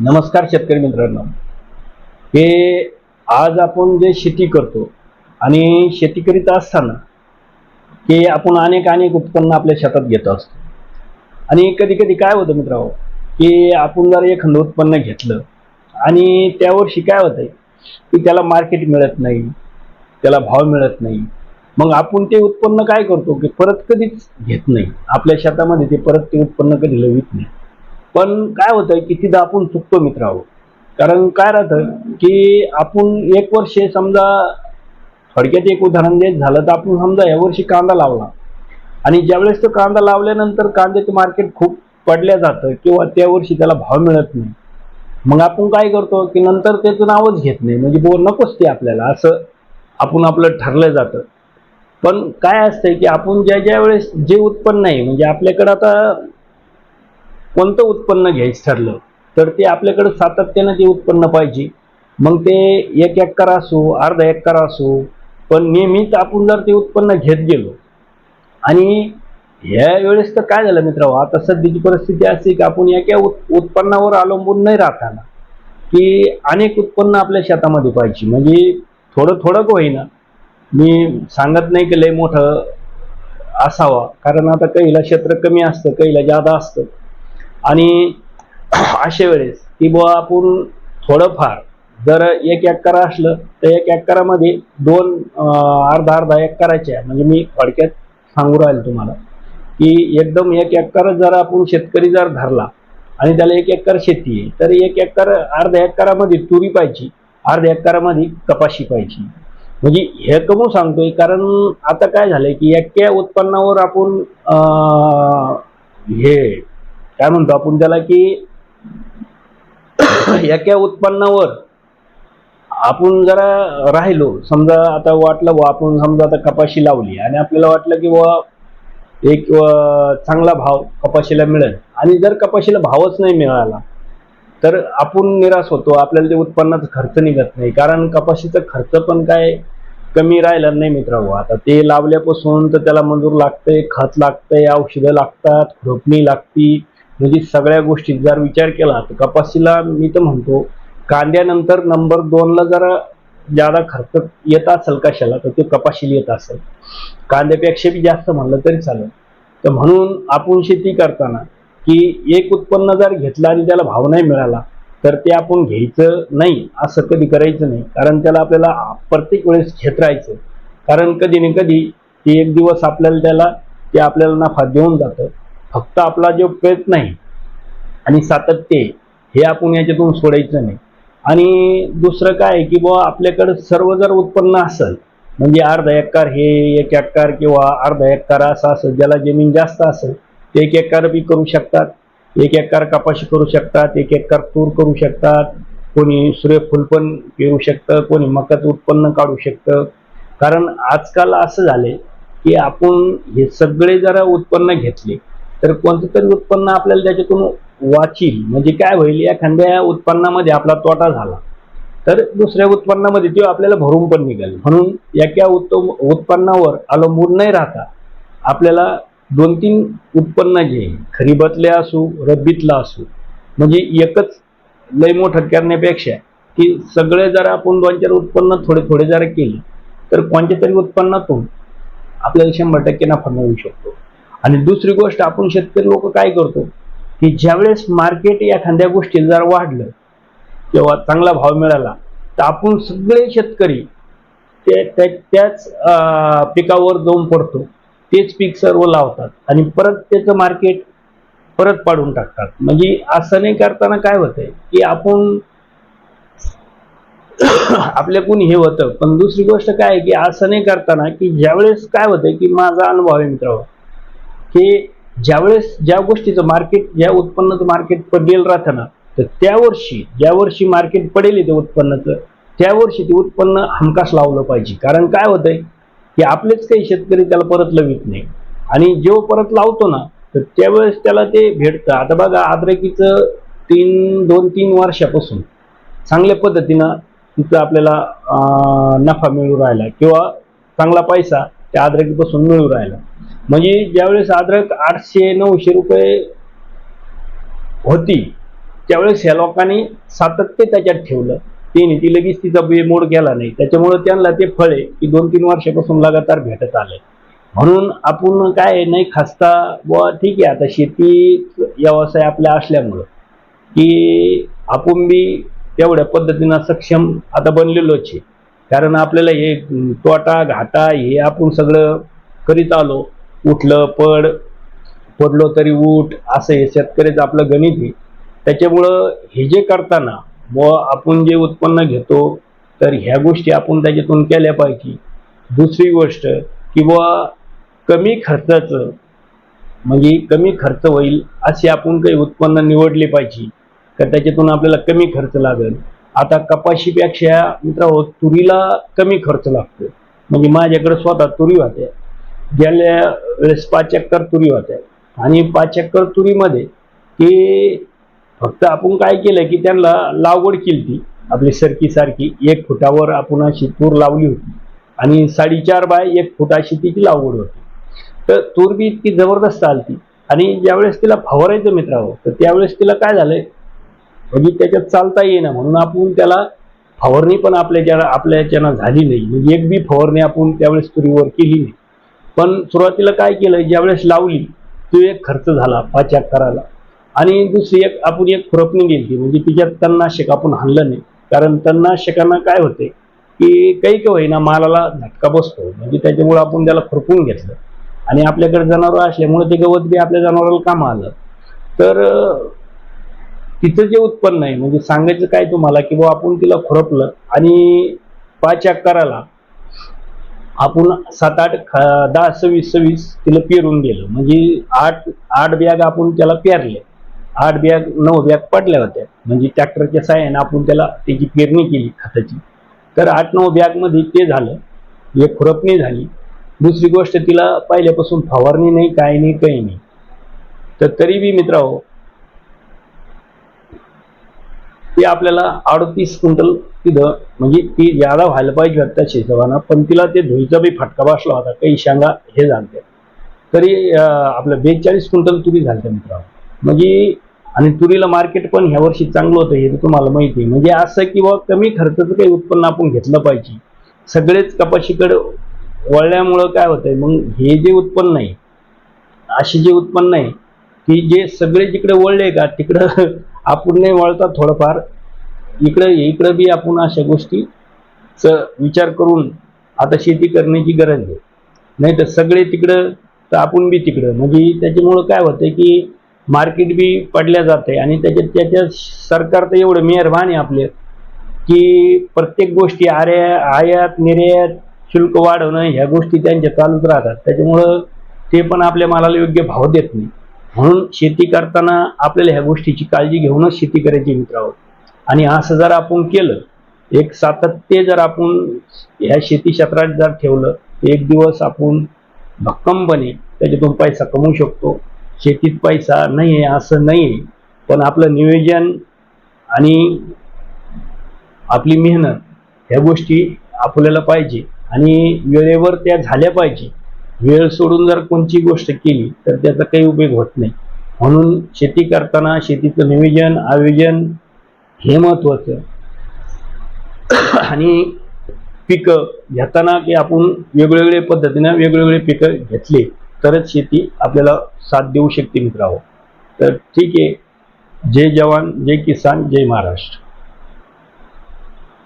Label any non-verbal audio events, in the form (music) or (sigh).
नमस्कार शेतकरी मित्रांनो. हे आज आपण जे शेती करतो आणि शेती करीत असताना की आपण अनेक अनेक उत्पन्न आपल्या शेतात घेत असतो. आणि कधी कधी काय होतं मित्रांनो की आपण जर एखादं उत्पन्न घेतलं आणि त्यावर्षी काय होतंय की त्याला मार्केट मिळत नाही त्याला भाव मिळत नाही. मग आपण ते उत्पन्न काय करतो की परत कधीच घेत नाही. आपल्या शेतामध्ये ते परत ते उत्पन्न कधी लवित नाही. पण काय होतं की तिथं आपण चुकतो मित्रांनो कारण काय राहतं की आपण एक वर्ष समजा थोडक्यात एक उदाहरण देत झालं तर आपण समजा या वर्षी कांदा लावला. आणि ज्यावेळेस तो कांदा लावल्यानंतर कांद्याचं मार्केट खूप पडल्या जातं किंवा त्या वर्षी त्याला भाव मिळत नाही. मग आपण काय करतो की नंतर त्याचं नावच घेत नाही. म्हणजे बोर नकोच ते आपल्याला. असं आपण आपलं ठरलं जातं. पण काय असतंय की आपण ज्या ज्या वेळेस जे उत्पन्न आहे म्हणजे आपल्याकडं आता कोणतं उत्पन्न घ्यायचं ठरलं तर ते आपल्याकडं सातत्यानं ते उत्पन्न पाहिजे. मग ते एक एकर असो अर्धा एकर असो पण नेहमीच आपण जर ते उत्पन्न घेत गेलो आणि ह्या वेळेस तर काय झालं मित्र आता सध्याची परिस्थिती अशी की आपण एका उत उत्पन्नावर अवलंबून नाही राहताना की अनेक उत्पन्न आपल्या शेतामध्ये पाहिजे म्हणजे थोडं थोडं का होईना मी सांगत नाही की लय मोठं असावा कारण आता काहीला क्षेत्र कमी असतं काहीला जादा असतं. आणि अशा वेळेस की बुवा आपण थोडंफार जर एक एकर असलं तर एक एकरामध्ये दोन अर्धा अर्धा अर्धा एकराच्या म्हणजे मी थोडक्यात सांगू राहील तुम्हाला की एकदम एक एकर जर आपण शेतकरी जर धरला आणि त्याला एक एकर शेती आहे तर एक एकर अर्ध्या एकरामध्ये तुरी पाहिजे अर्ध्या एकरामध्ये कपाशी पाहिजे. म्हणजे हे कमू सांगतोय कारण आता काय झालंय की एका उत्पन्नावर आपण हे काय म्हणतो आपण त्याला की (coughs) एका उत्पन्नावर आपण जरा राहिलो समजा आता वाटलं बुवा आपण समजा आता कपाशी लावली आणि आपल्याला वाटलं की बुवा एक चांगला भाव कपाशीला मिळेल. आणि जर कपाशीला भावच नाही मिळाला तर आपण निराश होतो आपल्याला ते उत्पन्नाचा खर्च निघत नाही. कारण कपाशीचा खर्च पण काय कमी राहिला नाही मित्रांनो. आता ते लावल्यापासून तर त्याला मंजूर लागतंय खत लागतंय औषधं लागतात खुरपणी लागती. म्हणजे सगळ्या गोष्टी जर विचार केला तर कपाशीला मी तर म्हणतो कांद्यानंतर नंबर दोनला जरा जादा खर्च येत असेल कशाला तर ते कपाशीला येत असेल. कांद्यापेक्षा बी जास्त म्हणलं तरी चालेल. तर म्हणून आपण शेती करताना की एक उत्पन्न जर घेतलं आणि त्याला भाव नाही मिळाला तर ते आपण घ्यायचं नाही असं कधी करायचं नाही. कारण त्याला आपल्याला प्रत्येक वेळेस घेत राहायचं. कारण कधी ना कधी ते एक दिवस आपल्याला त्याला ते आपल्याला नफा देऊन जातं. फक्त आपला जो प्रयत्न आहे आणि सातत्य आहे, हे आपण याच्यातून सोडायचं नाही. आणि दुसरं काय आहे की बुवा आपल्याकडं सर्व जर उत्पन्न असेल म्हणजे अर्धा एक्कार हे एक एक्कार किंवा अर्धा एक्कार असं असेल ज्याला जमीन जास्त असेल ते एक एक्कार बी करू शकतात एक एक्कार कपाशी करू शकतात एक एक्कार तूर करू शकतात कोणी सूर्यफूल पण पेरू शकतं कोणी मकाचं उत्पन्न काढू शकतं. कारण आजकाल असं झालंय की आपण हे सगळे जरा उत्पन्न घेतले तर कोणतं तरी उत्पन्न आपल्याला त्याच्यातून वाचील. म्हणजे काय होईल? एखाद्या उत्पन्नामध्ये आपला तोटा झाला. तर दुसऱ्या उत्पन्नामध्ये ते आपल्याला भरून पण निघाल. म्हणून एका उत्तम उत्पन्नावर अवलंबून नाही राहता. आपल्याला दोन तीन उत्पन्न जे खरीबातले असू रब्बीतला असू म्हणजे एकच लय मोठं करण्यापेक्षा की सगळे जर आपण दोन चार उत्पन्न थोडे थोडे जर केले तर कोणत्या तरी उत्पन्नातून आपल्याला शंभर टक्के नफा मिळू शकतो. आणि दुसरी गोष्ट आपण शेतकरी लोक काय करतो की ज्यावेळेस मार्केट एखाद्या गोष्टी जर वाढलं किंवा चांगला भाव मिळाला तर आपण सगळे शेतकरी ते त्या- त्याच पिकावर जाऊन पडतो. तेच पीक सर्व लावतात आणि परत त्याचं मार्केट परत पाडून टाकतात. म्हणजे असं नाही करताना काय होतंय की आपण (coughs) आपल्याकडून हे होतं. पण दुसरी गोष्ट काय आहे की असं नाही करताना की ज्यावेळेस काय होतंय की माझा अनुभव आहे मित्रांनो की ज्यावेळेस ज्या गोष्टीचं मार्केट ज्या उत्पन्नाचं मार्केट पडलेलं राहतं ना तर त्या वर्षी ज्या वर्षी मार्केट पडेल ते उत्पन्नाचं त्या वर्षी ते उत्पन्न हमखास लावलं पाहिजे. कारण काय होतंय की आपलेच काही शेतकरी त्याला परत लवित नाही. आणि जेव्हा परत लावतो ना तर त्यावेळेस त्याला ते भेटतं. आता बघा आद्रकीचं तीन दोन तीन वर्षापासून चांगल्या पद्धतीनं तिथं आपल्याला नफा मिळू राहिला किंवा चांगला पैसा त्या आद्रकीपासून मिळू राहिला. म्हणजे ज्यावेळेस अद्रक आठशे नऊशे रुपये होती त्यावेळेस ह्या लोकांनी सातत्य त्याच्यात ठेवलं. तिने ती लगेच तिचा बेमोड केला नाही. त्याच्यामुळे त्यांना ते फळ आहे की दोन तीन वर्षापासून लगातार भेटत आले. म्हणून आपण काय नाही खासता बुवा ठीक आहे आता शेती व्यवसाय आपल्या असल्यामुळं की आपण बी तेवढ्या पद्धतीनं सक्षम आता बनलेलोच आहे. कारण आपल्याला हे तोटा घाटा हे आपण सगळं करीत आलो. उठलं पड पडलो तरी उठ असं हे शेतकऱ्याचं आपलं गणित आहे. त्याच्यामुळं हे जे करताना व आपण जे उत्पन्न घेतो तर ह्या गोष्टी आपण त्याच्यातून केल्या पाहिजे. दुसरी गोष्ट की बुवा कमी खर्चाचं म्हणजे कमी खर्च होईल असे आपण काही उत्पन्न निवडले पाहिजे तर त्याच्यातून आपल्याला कमी खर्च लागेल. आता कपाशीपेक्षा मित्रांनो तुरीला कमी खर्च लागतो. म्हणजे माझ्याकडे स्वतः तुरी होत्या. गेल्या वेळेस पाच एकर तुरी होत्या. आणि पाच एकर तुरीमध्ये की फक्त आपण काय केलं की त्यांना लागवड केली ती आपली सरकीसारखी एक फुटावर आपण अशी तूर लावली होती. आणि साडेचार बाय एक फूट अशी तिची लागवड होती. तर तूर बी इतकी जबरदस्त आलती. आणि ज्यावेळेस तिला फवारायचं मित्रावं हो, तर त्यावेळेस तिला काय झालंय? म्हणजे त्याच्यात चालता येईना म्हणून आपण त्याला फवारणी पण आपल्याच्या आपल्या याच्यानं झाली नाही. म्हणजे एक बी फवारणी आपण त्यावेळेस तुरीवर केली नाही. पण सुरुवातीला काय केलं ज्यावेळेस लावली तो एक खर्च झाला पाच करायला आणि दुसरी एक आपण एक खुरपणी गेली म्हणजे तिच्यात तणनाशक आपण हाणलं नाही. कारण तणनाशकांना काय होते की काही काही होईना मालाला झटका बसतो. म्हणजे त्याच्यामुळे आपण त्याला खुरपून घेतलं. आणि आपल्याकडे जनावर असल्यामुळे ते गवत बी आपल्या जनावराला काम आलं. तर तिचं जे उत्पन्न आहे म्हणजे सांगायचं काय तुम्हाला की बाबा आपण तिला खुरपलं आणि पाच कराला आपण सात आठ दहा सव्वीस सव्वीस तिला पेरून गेलं म्हणजे आठ आठ बॅग आपण त्याला पेरले. आठ बॅग नऊ बॅग पडल्या होत्या. म्हणजे ट्रॅक्टरच्या साह्याने आपण त्याला त्याची पेरणी केली खताची. तर आठ नऊ बॅगमध्ये ते झालं. एक खुरपणी झाली. दुसरी गोष्ट तिला पहिल्यापासून फवारणी नाही काय नाही काही नाही. तर तरी बी मित्रांनो ते आपल्याला अडतीस क्विंटल तिथं म्हणजे ती ज्यादा व्हायला पाहिजे त्या शेतवाना पण तिला ते धुईचा बी फटका बसला होता काही शांगा हे झालते. तरी आपलं बेचाळीस क्विंटल तुरी झालते मित्रांनो. म्हणजे आणि तुरीला मार्केट पण ह्या वर्षी चांगलं होतं हे तुम्हाला माहिती आहे. म्हणजे असं किंवा कमी खर्चाचं काही उत्पन्न आपण घेतलं पाहिजे. सगळेच कपाशीकडे वळल्यामुळं काय होतंय मग हे जे उत्पन्न आहे असे जे उत्पन्न आहे की जे सगळे जिकडे वळले का तिकडं (laughs) आपण नाही वळता थोडंफार. इकडं इकडं बी आपण अशा गोष्टीच विचार करून आता शेती करण्याची गरज आहे. नाही तर सगळे तिकडं तर आपण बी तिकडं. म्हणजे त्याच्यामुळं काय होतं की मार्केट बी पडल्या जाते आणि त्याच्यात त्याच्या सरकार तर एवढं मेहरबान आहे आपले की प्रत्येक गोष्टी आर्या आयात निर्यात शुल्क वाढवणं ह्या गोष्टी त्यांच्या चालूच राहतात. त्याच्यामुळं ते पण आपल्या मालाला योग्य भाव देत नाही. म्हणून शेती करताना आपल्याला ह्या गोष्टीची काळजी घेऊनच शेती करायची मित्रांनो आणि असं जर आपण केलं एक सातत्य जर आपण ह्या शेती क्षेत्रात जर ठेवलं एक दिवस आपण भक्कमपणे त्याच्यातून पैसा कमवू शकतो. शेतीत पैसा नाही आहे असं नाही आहे. पण आपलं नियोजन आणि आपली मेहनत ह्या गोष्टी आपल्याला पाहिजे आणि वेळेवर त्या झाल्या पाहिजे. वेळ सोडून जर कोणची गोष्ट केली तर त्याचा काही उपयोग होत नाही. म्हणून शेती करताना शेतीचं नियोजन आयोजन हे महत्वाचं आणि पिकं घेताना की आपण वेगवेगळ्या पद्धतीनं वेगवेगळे पिकं घेतले तरच शेती आपल्याला साथ देऊ शकते मित्रांनो. तर ठीक आहे. जय जवान जय किसान जय महाराष्ट्र.